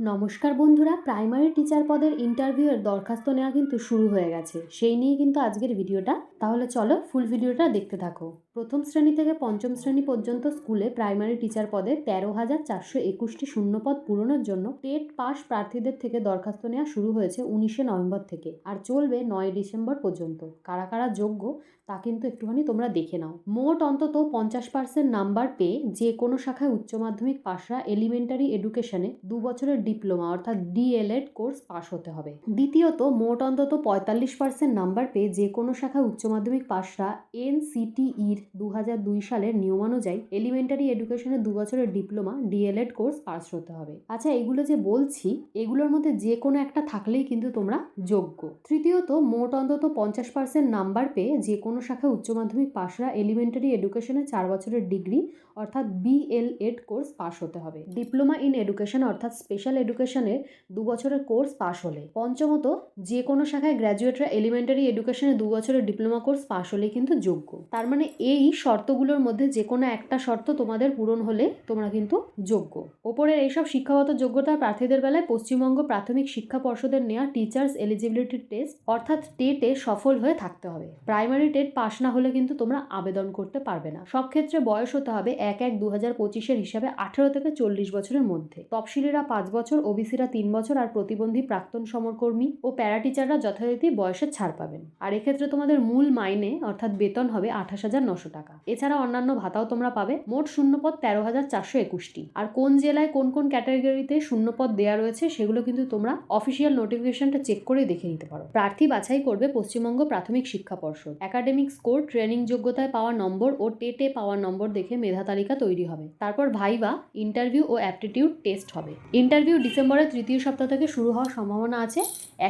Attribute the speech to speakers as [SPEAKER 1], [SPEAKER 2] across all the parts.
[SPEAKER 1] নমস্কার বন্ধুরা, primary teacher পদের ইন্টারভিউয়ের দরখাস্ত নেওয়া কিন্তু শুরু হয়ে গেছে। সেই নিয়ে কিন্তু আজকের ভিডিওটা। তাহলে চলো ফুল ভিডিওটা দেখতে থাকো। প্রথম শ্রেণি থেকে পঞ্চম শ্রেণি পর্যন্ত স্কুলে প্রাইমারি টিচার পদে তেরো হাজার চারশো একুশটি শূন্যপদ পূরণের জন্য টেট পাস প্রার্থীদের থেকে দরখাস্ত নেওয়া শুরু হয়েছে উনিশে নভেম্বর থেকে আর চলবে নয় ডিসেম্বর পর্যন্ত। কারা কারা যোগ্য তা কিন্তু একটুখানি তোমরা দেখে নাও। মোট অন্তত পঞ্চাশ পার্সেন্ট নাম্বার পেয়ে যে কোনো শাখায় উচ্চ মাধ্যমিক পাশরা এলিমেন্টারি এডুকেশনে দু বছরের ডিপ্লোমা, অর্থাৎ ডিএলএড কোর্স পাশ হতে হবে। দ্বিতীয়ত, মোট অন্তত পঁয়তাল্লিশ পার্সেন্ট নাম্বার পেয়ে যে কোনো শাখায় উচ্চ মাধ্যমিক পাশরা এনসিটিইর দু হাজার দুই সালের নিয়মানুযায়ী এলিমেন্টারি এডুকেশনে দু বছরের ডিপ্লোমা, ডিএলএড কোর্স পাস হতে হবে। আচ্ছা এগুলো যে বলছি, এগুলোর মধ্যে যে কোনো একটা থাকলেই কিন্তু তোমরা যোগ্য। তৃতীয়ত, মোট অন্তত পঞ্চাশ পার্সেন্ট নাম্বার পেয়ে যে কোনো শাখায় উচ্চ মাধ্যমিক পাশরা এলিমেন্টারি এডুকেশনে চার বছরের ডিগ্রি, অর্থাৎ বিএলএড কোর্স পাস হতে হবে। ডিপ্লোমা ইন এডুকেশন, অর্থাৎ স্পেশাল এডুকেশনের দু বছরের কোর্স পাস হলে। পঞ্চমত যে কোনো শাখায় গ্র্যাজুয়েটরা এলিমেন্টারি এডুকেশনে দু বছরের ডিপ্লোমা কোর্স পাস হলে কিন্তু যোগ্য। তার মানে এই শর্তগুলোর মধ্যে যে কোনো একটা শর্ত তোমাদের পূরণ হলে তোমরা কিন্তু যোগ্য। ওপরের এইসব শিক্ষাগত যোগ্যতার প্রার্থীদের বেলায় পশ্চিমবঙ্গ প্রাথমিক শিক্ষা পর্ষদের নেওয়া টিচার্স এলিজিবিলিটি টেস্ট অর্থাৎ টেটে সফল হয়ে থাকতে হবে। প্রাইমারি টেট পাস না হলে কিন্তু তোমরা আবেদন করতে পারবে না। সব ক্ষেত্রে বয়স হতে হবে এক এক দু হাজার পঁচিশের হিসাবে আঠেরো থেকে চল্লিশ বছরের মধ্যে। তফসিলিরা পাঁচ বছর ওবিসিরা তিন বছর আর প্রতিবন্ধী প্রাক্তন সমরকর্মী ও প্যারা টিচাররা যথারীতি বয়সের ছাড় পাবেন। আর এক্ষেত্রে তোমাদের মূল মাইনে, অর্থাৎ বেতন, হবে আঠাশ হাজার নশো টাকা। এছাড়া অন্যান্য ভাতাও তোমরা পাবে। মোট শূন্যপদ তেরো হাজার চারশো একুশটি। আর কোন জেলায় কোন কোন ক্যাটাগরিতে শূন্যপদ দেওয়া রয়েছে, সেগুলো কিন্তু তোমরা অফিসিয়াল নোটিফিকেশনটা চেক করে দেখে নিতে পারো। প্রার্থী বাছাই করবে পশ্চিমবঙ্গ প্রাথমিক শিক্ষা পর্ষদ। একাডেমিক স্কোর, ট্রেনিং যোগ্যতায় পাওয়া নম্বর ও টেটে পাওয়া নম্বর দেখে মেধা তালিকা তৈরি হবে। তারপর ভাইবা ইন্টারভিউ ও অ্যাপটিটিউড টেস্ট হবে। ইন্টারভিউ ডিসেম্বরের তৃতীয় সপ্তাহ থেকে শুরু হওয়ার সম্ভাবনা আছে।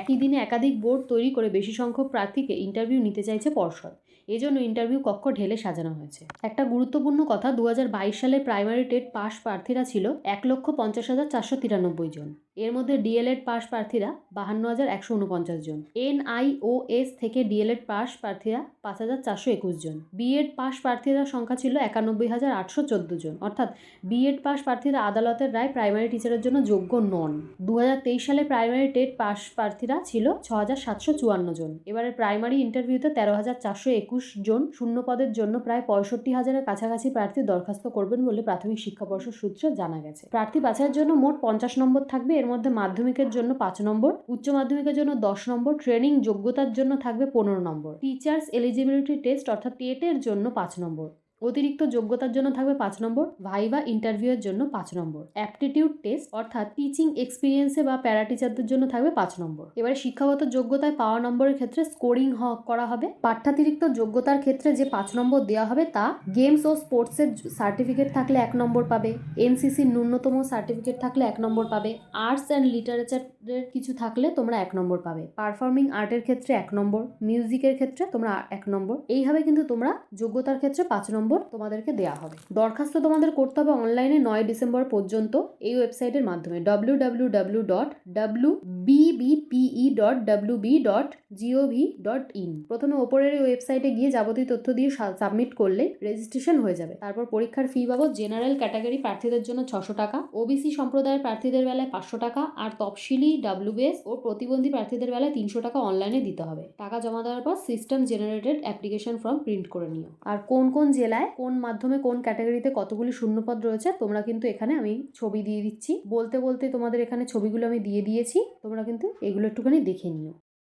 [SPEAKER 1] একই দিনে একাধিক বোর্ড তৈরি করে বেশি সংখ্যক প্রার্থীকে ইন্টারভিউ নিতে চাইছে পর্ষদ। এজন্য ইন্টারভিউ কক্ষ ঢেলে সাজানো হয়েছে। একটা গুরুত্বপূর্ণ কথা দু হাজার বাইশ সালে প্রাইমারি টেট পাস প্রার্থীরা ছিল এক লক্ষ পঞ্চাশ হাজার চারশো তিরানব্বই জন। এর মধ্যে ডিএলএড পাস প্রার্থীরা বাহান্ন হাজার একশো উনপঞ্চাশ জন। এনআইওএস থেকে ডিএলএড পাস প্রার্থীরা পাঁচ হাজার চারশো একুশ জন। বিএড পাস প্রার্থীদের সংখ্যা ছিল একানব্বই হাজার আটশো চোদ্দ জন। অর্থাৎ বিএড পাস প্রার্থীরা আদালতের রায় প্রাইমারি টিচারের জন্য যোগ্য নন। দু হাজার তেইশ সালে প্রাইমারি টেট পাস প্রার্থীরা ছিল ছ হাজার সাতশো চুয়ান্ন জন। এবারে প্রাইমারি ইন্টারভিউতে তেরো হাজার চারশো একুশ জন শূন্য পদের জন্য প্রায় পঁয়ষট্টি হাজারের কাছাকাছি প্রার্থী দরখাস্ত করবেন বলে প্রাথমিক শিক্ষা পর্ষদ সূত্রে জানা গেছে। প্রার্থী বাছাইয়ের জন্য মোট পঞ্চাশ নম্বর থাকবে, এর মধ্যে মাধ্যমিকের জন্য পাঁচ নম্বর, উচ্চ মাধ্যমিকের জন্য দশ নম্বর, ট্রেনিং যোগ্যতার জন্য থাকবে পনেরো নম্বর। টিচার্স এলিজিবিলিটি টেস্ট অর্থাৎ টেটের জন্য পাঁচ নম্বর। অতিরিক্ত যোগ্যতার জন্য থাকবে পাঁচ নম্বর ভাইবা ইন্টারভিউয়ের জন্য পাঁচ নম্বর। অ্যাপটিটিউড টেস্ট অর্থাৎ টিচিং এক্সপিরিয়েন্সে বা প্যারা টিচারদের জন্য থাকবে পাঁচ নম্বর। এবারে শিক্ষাগত যোগ্যতায় পাওয়া নম্বরের ক্ষেত্রে স্কোরিং করা হবে। পাঠ্যাতিরিক্ত যোগ্যতার ক্ষেত্রে যে পাঁচ নম্বর দেওয়া হবে তা গেমস ও স্পোর্টসের সার্টিফিকেট থাকলে এক নম্বর পাবে। এনসিসির ন্যূনতম সার্টিফিকেট থাকলে এক নম্বর পাবে। আর্টস অ্যান্ড লিটারেচারের কিছু থাকলে তোমরা এক নম্বর পাবে। পারফর্মিং আর্টের ক্ষেত্রে এক নম্বর মিউজিকের ক্ষেত্রে তোমরা এক নম্বর। এইভাবে কিন্তু তোমরা যোগ্যতার ক্ষেত্রে পাঁচ নম্বর তোমাদেরকে দেওয়া হবে। দরখাস্ত তোমাদের করতে হবে অনলাইনে নয় ডিসেম্বর পর্যন্ত এই ওয়েবসাইটের মাধ্যমে। W W W dot W BBPE dot W B dot GOV dot in প্রথমে ওপরের এই ওয়েবসাইটে গিয়ে যাবতীয় তথ্য দিয়ে সাবমিট করলে রেজিস্ট্রেশন হয়ে যাবে। তারপর পরীক্ষার ফি বাবদ জেনারেল ক্যাটাগরি প্রার্থীদের জন্য ছশো টাকা ওবিসি সম্প্রদায়ের প্রার্থীদের বেলায় পাঁচশো টাকা, আর তফসিলি ডাব্লিউবিএস ও প্রতিবন্ধী প্রার্থীদের বেলায় তিনশো টাকা অনলাইনে দিতে হবে। টাকা জমা দেওয়ার পর system generated application form print করে নিও। আর কোন কোন জেলায় কোন মাধ্যমে কোন ক্যাটাগরিতে কতগুলি শূন্যপদ রয়েছে, তোমরা কিন্তু এখানে আমি ছবি দিয়ে দিচ্ছি। বলতে বলতে তোমাদের এখানে ছবিগুলো আমি দিয়ে দিয়েছি, তোমরা কিন্তু এগুলো একটুখানি দেখে নিও।